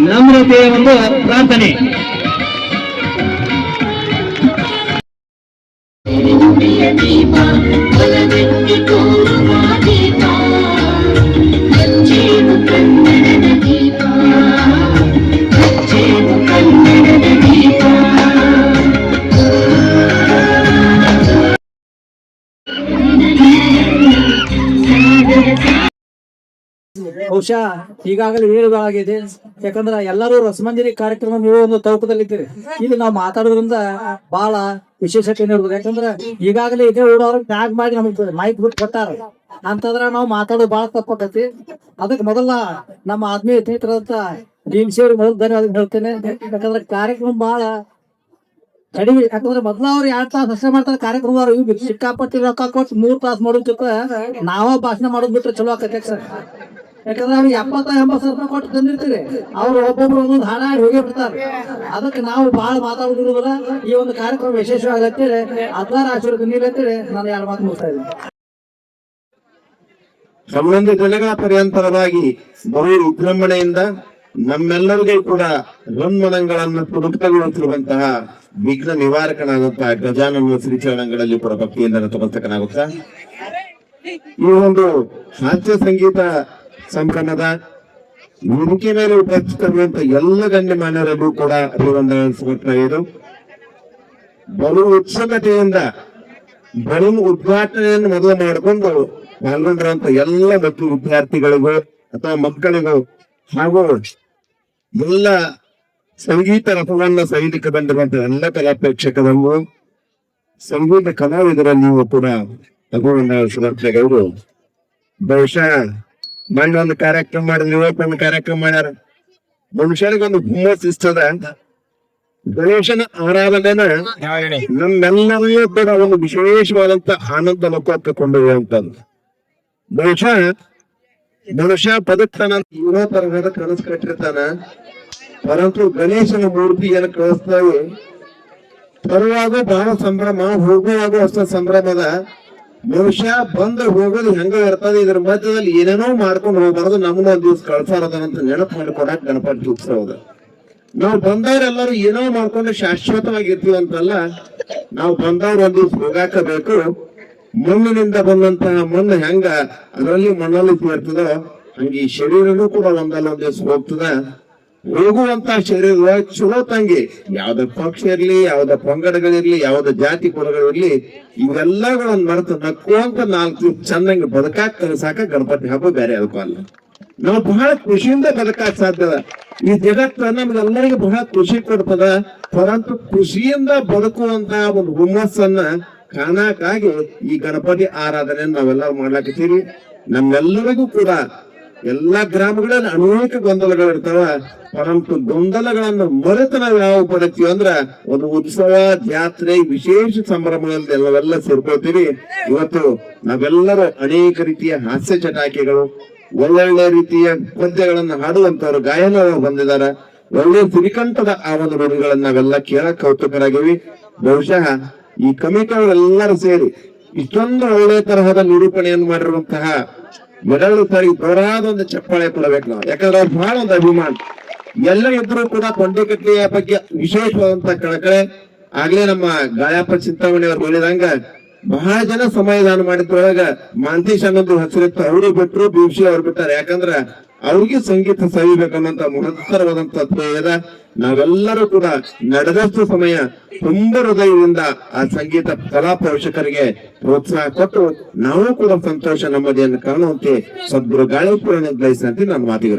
ನಮ್ರತೆಯ ಒಂದು ಪ್ರಾರ್ಥನೆ ಬಹುಶಃ ಈಗಾಗಲೇ ಹೇಳುವಾಗಿದೆ ಯಾಕಂದ್ರೆ ಎಲ್ಲರೂ ರಸಮಂಜರಿ ಕಾರ್ಯಕ್ರಮ ನೀವು ಒಂದು ತೌಕದಲ್ಲಿದ್ದೀರಿ ಇಲ್ಲಿ ನಾವು ಮಾತಾಡೋದ್ರಿಂದ ಬಹಳ ವಿಶೇಷತೆ ನೀಡಬಹುದು ಯಾಕಂದ್ರೆ ಈಗಾಗಲೇ ಇದೇ ಊರವ್ರು ಟ್ಯಾಗ್ ಮಾಡಿ ನಮಗೆ ಮೈಕ್ ಬಿಟ್ಟು ಕೊಟ್ಟಾರ. ಅಂತಂದ್ರೆ ನಾವು ಮಾತಾಡೋದು ಬಹಳ ತಪ್ಪಾಕತಿ ಅದಕ್ಕೆ ಮೊದಲ ನಮ್ಮ ಆತ್ಮೀಯ ಸ್ನೇಹಿತರಂತ ಭೀಮ್ಸಿ ಅವ್ರಿಗೆ ಮೊದಲು ಧನ್ಯವಾದ ಹೇಳ್ತೇನೆ. ಯಾಕಂದ್ರೆ ಕಾರ್ಯಕ್ರಮ ಬಹಳ ಕಡಿಮೆ. ಯಾಕಂದ್ರೆ ಮೊದ್ಲ ಅವ್ರು ಎರಡ್ ತಾಸು ಅಷ್ಟೇ ಮಾಡ್ತಾರೆ. ಕಾರ್ಯಕ್ರಮದವ್ರು ಸಿಕ್ಕಾಪಟ್ಟಿ ರೊಕ್ಕ ಕೊಟ್ಟು ಮೂರ್ ತಾಸು ಮಾಡೋದಕ್ಕ ನಾವ ಭಾಷಣ ಮಾಡೋದ್ ಬಿಟ್ರೆ ಚಲೋ ಆಕತಿ ಸರ್? ಯಾಕಂದ್ರೆ ಅವ್ರಿಗೆ ಎಪ್ಪತ್ತ ಎಂಬತ್ತು ಸಾವಿರ ರೂಪಾಯಿ ಕೊಟ್ಟು ತಂದಿರ್ತೀರಿ. ಅವ್ರು ಒಬ್ಬೊಬ್ರು ಒಂದೊಂದು ಹಾಡ ಹಾಡಿ ಹೋಗಿ ಬಿಡ್ತಾರೆ. ಅದಕ್ಕೆ ನಾವು ಬಹಳ ಮಾತಾಡೋದಿರೋದ್ರ ಈ ಒಂದು ಕಾರ್ಯಕ್ರಮ ವಿಶೇಷವಾಗತ್ತೇಳಿ ಹದಿನಾರು ಆಶೀರ್ವಾದ ನೀಡತ್ತೇಳಿ ನಾನು ಎರಡು ಮಾತು ಮುಗಿಸ್ತಾ ಇದ್ದೀನಿ. ಸಂಬಂಧ ದಿನಗಳ ಪರ್ಯಂತರವಾಗಿ ಬಹು ವಿಜೃಂಭಣೆಯಿಂದ ನಮ್ಮೆಲ್ಲರಿಗೂ ಕೂಡ ರನ್ಮನಗಳನ್ನು ಪುರುಕ್ತಗೊಳಿಸಿರುವಂತಹ ವಿಘ್ನ ನಿವಾರಕನಾದಂತಹ ಗಜಾನನ ಶ್ರೀಚರಣಗಳಲ್ಲಿ ಕೂಡ ಭಕ್ತಿಯಿಂದ ನತಮಸ್ತಕನಾಗುತ್ತಾ ಈ ಒಂದು ಶಾಸ್ತ್ರೀಯ ಸಂಗೀತ ಸಂಭ್ರಮದ ವೇದಿಕೆ ಮೇಲೆ ಉಪಸ್ಥಿತರುವಂತ ಎಲ್ಲ ಗಣ್ಯಮಾನ್ಯರಲ್ಲೂ ಕೂಡ ಅಭಿವಂದನೆ ಸಮರ್ಪಣೆ ಇದು ಬಲು ಉತ್ಸುಕತೆಯಿಂದ ಬಲು ಉದ್ಘಾಟನೆಯನ್ನು ಮೊದಲು ಮಾಡಿಕೊಂಡು ಪಾಲ್ಗೊಂಡಿರುವಂತ ಎಲ್ಲ ಮತ್ತು ವಿದ್ಯಾರ್ಥಿಗಳಿಗೂ ಅಥವಾ ಮಕ್ಕಳಿಗೂ ಹಾಗೂ ಎಲ್ಲ ಸಂಗೀತ ರಥವನ್ನು ಸೈನಿಕ ಬಂದಿರುವಂತ ಎಲ್ಲ ಕಲಾ ಪ್ರೇಕ್ಷಕರಿಗೂ ಸಂಗೀತ ಕಲಾವಿದರಲ್ಲಿಯೂ ಕೂಡ ಅಭಿವಂದನೆ ಸಮರ್ಪಣೆಗಳು ಬಹುಶಃ ಮೊನ್ನೆ ಒಂದು ಕಾರ್ಯಕ್ರಮ ಮಾಡಿದ್ರು ಇವತ್ತೊಂದು ಕಾರ್ಯಕ್ರಮ ಮಾಡ್ಯಾರ. ಮನುಷ್ಯನಿಗೊಂದು ಹುಮ್ಮಸ್ ಇಷ್ಟದ ಗಣೇಶನ ಆರಾಧನೆನ ನಮ್ಮೆಲ್ಲರಿಗೂ ಕೂಡ ಒಂದು ವಿಶೇಷವಾದಂತ ಆನಂದ ಲೋಕಕ್ಕೆ ಕೊಂಡೊಯ್ಯುವಂತದ್ದು. ಬಹುಶಃ ಮನುಷ್ಯ ಬದುಕ್ತಾನ ಯುವ ತರಹದ ಕನಸು ಕಟ್ಟಿರ್ತಾನ. ಪರಂತು ಗಣೇಶನ ಮೂರ್ತಿ ಏನ ಕಳಿಸ್ತಾವೆ? ತರುವಾಗ ಬಹಳ ಸಂಭ್ರಮ ಹೋಗುವಾಗ ಅಷ್ಟ ಸಂಭ್ರಮದ ಮನುಷ್ಯ ಬಂದ ಹೋಗೋದು ಹೆಂಗ ಇರ್ತದೆ, ಇದ್ರ ಮಧ್ಯದಲ್ಲಿ ಏನೇನೋ ಮಾಡ್ಕೊಂಡು ಹೋಗ್ಬಾರ್ದು. ನಮ್ಮನ್ನ ಒಂದ್ ದಿವ್ಸ ಕಳ್ಸಾರದಂತ ನೆನಪು ಮಾಡಿಕೊಡಕ್ ಗಣಪತಿ ಉತ್ಸವದ ನಾವು ಬಂದವರೆಲ್ಲರೂ ಏನೋ ಮಾಡ್ಕೊಂಡು ಶಾಶ್ವತವಾಗಿರ್ತೀವಿ ಅಂತಲ್ಲ, ನಾವು ಬಂದವ್ರು ಒಂದ್ ದಿವ್ಸ ಹೋಗಾಕ ಬೇಕು ಮಣ್ಣಿನಿಂದ ಬಂದಂತಹ ಮಣ್ಣು ಹೆಂಗ, ಅದರಲ್ಲಿ ಮಣ್ಣಲ್ಲಿ ಸೇರ್ತದ ಹಂಗೆ ಈ ಶರೀರನೂ ಕೂಡ ಒಂದಲ್ಲ ಒಂದ್ ದಿವ್ಸ ಹೋಗ್ತದ. ಹೋಗುವಂತ ಶರೀರ ಚಲೋ ತಂಗಿ. ಯಾವ್ದ ಪಕ್ಷ ಇರ್ಲಿ, ಯಾವ್ದ ಪಂಗಡಗಳಿರ್ಲಿ ಯಾವ್ದ ಜಾತಿ ಕುಲಗಳಿರ್ಲಿ ಇವೆಲ್ಲಗಳನ್ನ ಮರೆತು ನಕ್ಕುವಂತ ನಾಲ್ಕು ಚಂದಂಗೆ ಬದುಕಾಕ್ ಕಲಸಾಕ ಗಣಪತಿ ಹಬ್ಬ ಬೇರೆ ಅದಕ್ಕೂ ಅಲ್ಲ. ನಾವು ಬಹಳ ಖುಷಿಯಿಂದ ಬದುಕಾಕ್ ಸಾಧ್ಯದ ಈ ಜಗತ್ತ ನಮ್ಗೆಲ್ಲರಿಗೂ ಬಹಳ ಖುಷಿ ಕೊಡ್ತದ. ಪರಂತು ಖುಷಿಯಿಂದ ಬದುಕುವಂತ ಒಂದು ಹುಮ್ಮಸ್ಸನ್ನ ಕಾಣಕ್ಕಾಗಿ ಈ ಗಣಪತಿ ಆರಾಧನೆ ನಾವೆಲ್ಲರೂ ಮಾಡ್ಲಾಕತ್ತೀವಿ. ನಮ್ಮೆಲ್ಲರಿಗೂ ಕೂಡ ಎಲ್ಲಾ ಗ್ರಾಮಗಳಲ್ಲಿ ಅನೇಕ ಗೊಂದಲಗಳು ಇರ್ತಾವ. ಪರಂತು ಗೊಂದಲಗಳನ್ನು ಮರೆತು ನಾವು ಯಾವ ಪಡ್ತೀವಿ ಅಂದ್ರ ಒಂದು ಉತ್ಸವ, ಜಾತ್ರೆ, ವಿಶೇಷ ಸಂಭ್ರಮಗಳಲ್ಲಿ ಎಲ್ಲವೆಲ್ಲ ಸೇರ್ಕೊಳ್ತೀವಿ. ಇವತ್ತು ನಾವೆಲ್ಲರೂ ಅನೇಕ ರೀತಿಯ ಹಾಸ್ಯ ಚಟಾಕಿಗಳು, ಒಳ್ಳೊಳ್ಳೆ ರೀತಿಯ ಪದ್ಯಗಳನ್ನು ಹಾಡುವಂತವರು ಗಾಯನ ಬಂದಿದ್ದಾರೆ. ಒಳ್ಳೆ ಸಿರಿಕಂಠದ ಆ ಒಂದು ನುಡಿಗಳನ್ನ ನಾವೆಲ್ಲ ಕೇಳಕ್ ಕೌತುಕರಾಗಿವಿ. ಬಹುಶಃ ಈ ಕಮಿಟಿಗಳೆಲ್ಲರೂ ಸೇರಿ ಇಷ್ಟೊಂದು ಒಳ್ಳೆ ತರಹದ ನಿರೂಪಣೆಯನ್ನು ಮಾಡಿರುವಂತಹ ಮೊದಲು ಸರಿ ಬರಾದ ಒಂದು ಚಪ್ಪಾಳೆ ಕೊಡಬೇಕು ನಾವು. ಯಾಕಂದ್ರೆ ಅವ್ರು ಬಹಳ ಒಂದು ಅಭಿಮಾನ. ಎಲ್ಲ ಇದ್ರು ಕೂಡ ಕೊಂಡೆಕಟ್ಟೆಯ ಬಗ್ಗೆ ವಿಶೇಷವಾದಂತ ಕಳಕಳೆ. ಆಗ್ಲೇ ನಮ್ಮ ಗಾಯಪ್ಪ ಚಿಂತಾಮಣಿ ಅವ್ರು ಹೇಳಿದಂಗ, ಬಹಳ ಜನ ಸಮಯದಾನ ಮಾಡಿದ್ರೊಳಗ ಮಾಂತೀಶ್ ಅನ್ನೋದು ಹೆಸರಿತ್ತು ಅವರು ಬಿಟ್ರು ಬಿಸಿ ಅವ್ರು ಬಿಟ್ಟಾರೆ. ಯಾಕಂದ್ರ ಅವ್ರಿಗೆ ಸಂಗೀತ ಸವಿಬೇಕನ್ನಂತ ಮಹತ್ತರವಾದಂತ ಧ್ಯೇಯದ ನಾವೆಲ್ಲರೂ ಕೂಡ ನಡೆದಷ್ಟು ಸಮಯ ತುಂಬ ಹೃದಯದಿಂದ ಆ ಸಂಗೀತ ಕಲಾ ಪೋಷಕರಿಗೆ ಪ್ರೋತ್ಸಾಹ ಕೊಟ್ಟು ನಾವು ಕೂಡ ಸಂತೋಷ ನಮ್ಮದೇನು ಕಾಣುವಂತೆ ಸದ್ಗುರು ಗಾಳಿಪುರ ನಿರ್ಣಯಿಸಿದಂತೆ ನಾನು ಮಾತಿಗೆ